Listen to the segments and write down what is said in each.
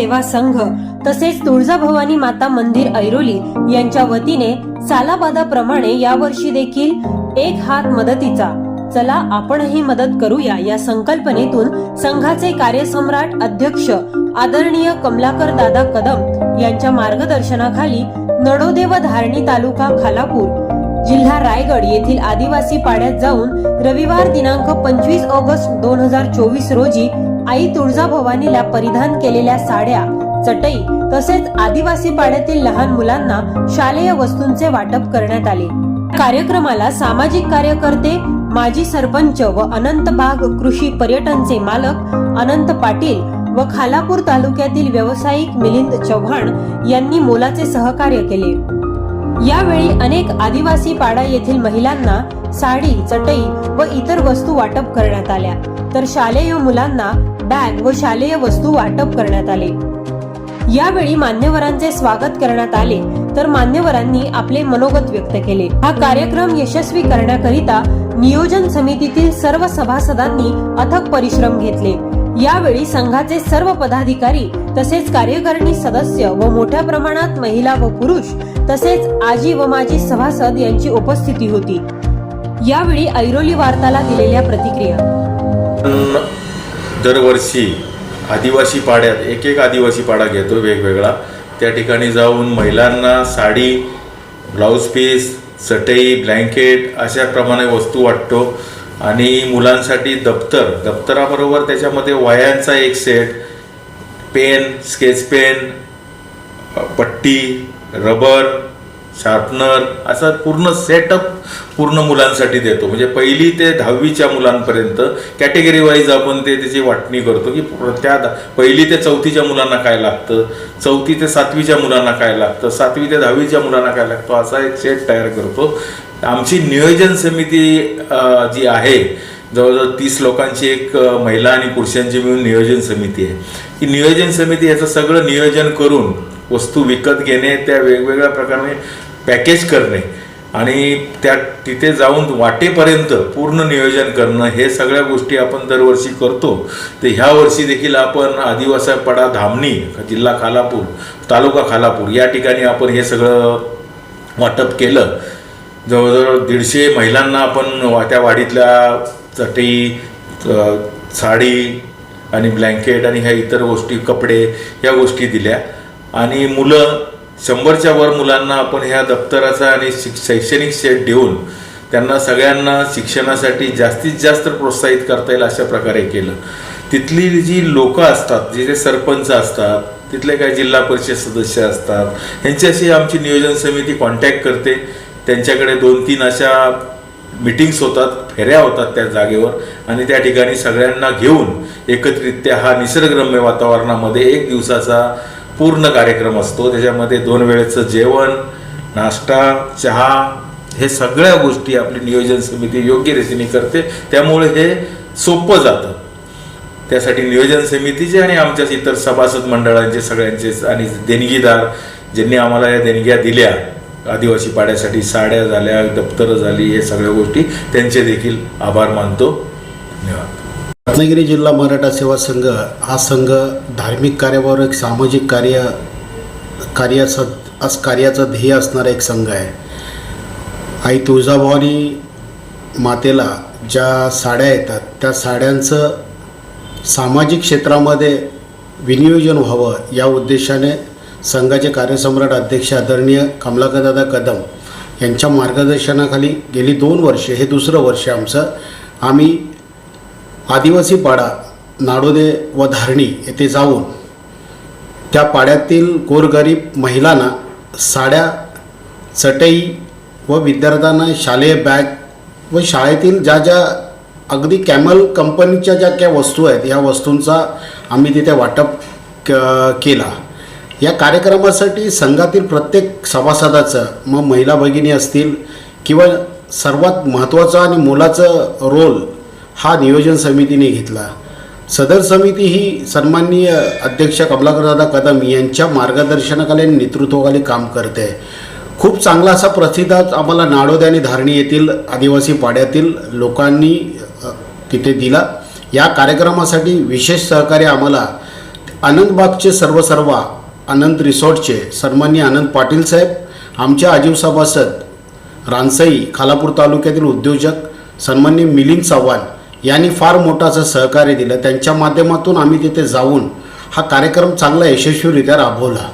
सेवा संघ तसेच तुळजाभवानी माता मंदिर ऐरोली यांच्या वतीने सालाबादाप्रमाणे यावर्षी देखील एक हात मदतीचा चला आपणही मदत करूया या संकल्पनेतून संघाचे कार्यसम्राट अध्यक्ष आदरणीय कमलाकर दादा कदम यांच्या मार्गदर्शनाखाली नडोदे व धारणी तालुका खालापूर जिल्हा रायगड येथील आदिवासी पाड्यात जाऊन रविवार दिनांक पंचवीस ऑगस्ट दोन हजार चोवीस रोजी आई तुळजाभवानीला परिधान केलेल्या साड्या चटई तसेच आदिवासी पाड्यातील लहान मुलांना शालेय वस्तूंचे वाटप करण्यात आले. कार्यक्रमाला सामाजिक कार्यकर्ते माजी सरपंच व अनंत बाग कृषी पर्यटनचे मालक अनंत पाटील व खालापूर तालुक्यातील व्यावसायिक मिलिंद चव्हाण यांनी मोलाचे सहकार्य केले. यावेळी अनेक आदिवासी पाडा येथील महिलांना साडी चटई व इतर वस्तू वाटप करण्यात आल्या. तर शालेय मुलांना बॅग व शालेय वस्तू वाटप करण्यात आले. यावेळी मान्यवरांचे स्वागत करण्यात आले तर मान्यवरांनी आपले मनोगत व्यक्त केले. हा कार्यक्रम यशस्वी करण्याकरिता नियोजन समितीतील सर्व सभासदांनी अथक परिश्रम घेतले. यावेळी संघाचे सर्व पदाधिकारी तसेच कार्यकारिणी सदस्य व मोठ्या प्रमाणात महिला व पुरुष तसेच आजी व माजी सभासद यांची उपस्थिती होती. यावेळी ऐरोली वार्ताला दिलेल्या प्रतिक्रिया. दरवर्षी आदिवासी पाड्यात एक एक आदिवासी पाडा घेतो वेगवेगळा. त्या ठिकाणी जाऊन महिलांना साडी ब्लाऊज पीस चटई ब्लँकेट अशा प्रमाणे वस्तू वाटतो. आणि मुलांसाठी दप्तर दप्तराबरोबर त्याच्यामध्ये वयांचा एक सेट पेन स्केच पेन पट्टी रबर शार्पनर असा पूर्ण सेटअप पूर्ण मुलांसाठी देतो. म्हणजे पहिली ते दहावीच्या मुलांपर्यंत कॅटेगरी वाईज आपण ते त्याची वाटणी करतो की त्या द- पहिली ते चौथीच्या मुलांना काय लागतं? चौथी ते सातवीच्या मुलांना काय लागतं? सातवी ते दहावीच्या मुलांना काय लागतो? असा एक सेट तयार करतो. आमची नियोजन समिती जी आहे जवळजवळ तीस लोकांची एक महिला आणि पुरुषांची मिळून नियोजन समिती आहे. ही नियोजन समिती याचं सगळं नियोजन करून वस्तू विकत घेणे त्या वेगवेगळ्या प्रकारे पॅकेज करणे आणि त्या तिथे जाऊन वाटेपर्यंत पूर्ण नियोजन करणं हे सगळ्या गोष्टी आपण दरवर्षी करतो. तर ह्या वर्षी देखील आपण आदिवासापाडा धामणी जिल्हा खालापूर तालुका खालापूर या ठिकाणी आपण हे सगळं वाटप केलं. जवळजवळ दीडशे महिलांना आपण त्या वाडीतल्या चटई साडी आणि ब्लँकेट आणि ह्या इतर गोष्टी कपडे ह्या गोष्टी दिल्या. आणि मुलं शंभरच्या वर मुलांना आपण ह्या दप्तराचा आणि शिक शैक्षणिक सेट देऊन त्यांना सगळ्यांना शिक्षणासाठी जास्तीत जास्त प्रोत्साहित करता येईल अशा प्रकारे केलं. तिथली जी लोकं असतात जे जे सरपंच असतात तिथले काही जिल्हा परिषद सदस्य असतात यांच्याशी आमची नियोजन समिती कॉन्टॅक्ट करते. त्यांच्याकडे दोन तीन अशा मिटिंग्स होतात फेऱ्या होतात त्या जागेवर आणि त्या ठिकाणी सगळ्यांना घेऊन एकत्रित्या हा निसर्गरम्य वातावरणामध्ये एक दिवसाचा पूर्ण कार्यक्रम असतो. त्याच्यामध्ये दोन वेळेचं जेवण नाश्ता चहा हे सगळ्या गोष्टी आपली नियोजन समिती योग्य रीतीने करते. त्यामुळे हे सोपं जातं. त्यासाठी नियोजन समितीचे आणि आमच्या इतर सभासद मंडळांचे सगळ्यांचे आणि देणगीदार ज्यांनी आम्हाला या देणग्या दिल्या आदिवासी पाड्यासाठी साड्या झाल्या दप्तरं झाली हे सगळ्या गोष्टी त्यांचे देखील आभार मानतो. धन्यवाद. रत्नागिरी जिल्हा मराठा सेवा संघ हा संघ धार्मिक कार्यावर एक सामाजिक कार्य कार्याचा अस कार्याचं ध्येय असणारा एक संघ आहे. आई तुळजाभवानी मातेला ज्या साड्या येतात त्या साड्यांचं सामाजिक क्षेत्रामध्ये विनियोजन व्हावं या उद्देशाने संघाचे कार्यसम्राट अध्यक्ष आदरणीय कमलाकरदादा कदम यांच्या मार्गदर्शनाखाली गेली दोन वर्षे हे दुसरं वर्ष आमचं. आम्ही आदिवासी पाडा नाडोदे व धारणी येथे जाऊन त्या पाड्यातील गोरगरीब महिलांना साड्या चटई व विद्यार्थ्यांना शालेय बॅग व शाळेतील ज्या ज्या अगदी कॅमल कंपनीच्या ज्या काय वस्तू आहेत या वस्तूंचा आम्ही तिथे वाटप क केला. या कार्यक्रमासाठी संघातील प्रत्येक सभासदाचं मग महिला भगिनी असतील किंवा सर्वात महत्त्वाचा आणि मोलाचं रोल हा नियोजन समितीने घेतला. सदर समिती ही सन्माननीय अध्यक्ष कमलाकरदादा कदम यांच्या मार्गदर्शनाखाली आणि नेतृत्वाखाली काम करते. खूप चांगला असा प्रतिसाद आम्हाला नाडोदे आणि धारणी येथील आदिवासी पाड्यातील लोकांनी तिथे दिला. या कार्यक्रमासाठी विशेष सहकार्य आम्हाला आनंदबागचे सर्व सर्वा आनंद रिसॉर्टचे सन्मान्य आनंद पाटील साहेब आमच्या आजीव सभासद रानसई खालापूर तालुक्यातील उद्योजक सन्मान्य मिलिंद चव्हाण यांनी फार मोठं असं सहकार्य दिलं. त्यांच्या माध्यमातून आम्ही तिथे जाऊन हा कार्यक्रम चांगला यशस्वीरित्या राबवला.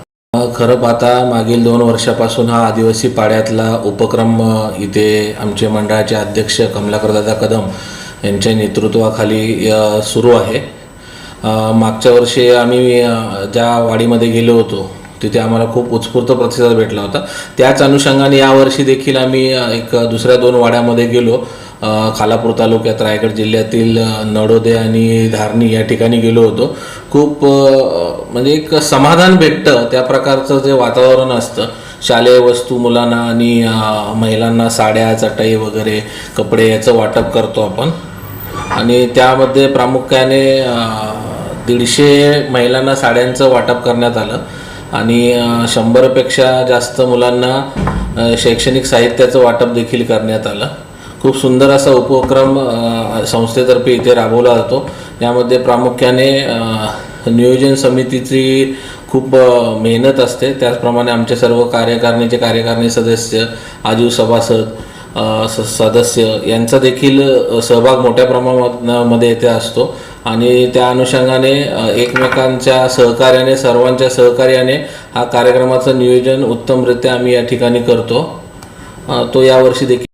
खरं पाहता मागील दोन वर्षापासून हा आदिवासी पाड्यातला उपक्रम इथे आमचे मंडळाचे अध्यक्ष कमलाकरदादा कदम यांच्या नेतृत्वाखाली सुरू आहे. मागच्या वर्षी आम्ही ज्या वाडीमध्ये गेलो होतो तिथे आम्हाला खूप उत्स्फूर्त प्रतिसाद भेटला होता. त्याच अनुषंगाने यावर्षी देखील आम्ही एक दुसऱ्या दोन वाड्यामध्ये गेलो. खालापूर तालुक्यात रायगड जिल्ह्यातील नडोदे आणि धारणी या ठिकाणी गेलो होतो. खूप म्हणजे एक समाधान भेटतं त्या प्रकारचं जे वातावरण असतं. शालेय वस्तू मुलांना आणि महिलांना साड्या चटई वगैरे कपडे याचं वाटप करतो आपण. आणि त्यामध्ये प्रामुख्याने दीडशे महिलांना साड्यांचं वाटप करण्यात आलं. आणि शंभरपेक्षा जास्त मुलांना शैक्षणिक साहित्याचं वाटप देखील करण्यात आलं. खूप सुंदर असा उपक्रम संस्थेतर्फे इथे राबवला जातो. यामध्ये प्रामुख्याने नियोजन समितीची खूप मेहनत असते. त्याचप्रमाणे आमचे सर्व कार्यकारिणीचे कार्यकारिणी सदस्य आजीव सभासद स- सदस्य यांचा देखील सहभाग मोठ्या प्रमाणामध्ये येथे असतो. आणि त्या अनुषंगाने एकमेकांच्या सहकार्याने सर्वांच्या सहकार्याने हा कार्यक्रमाचं नियोजन उत्तमरित्या आम्ही या ठिकाणी करतो. तो यावर्षी देखील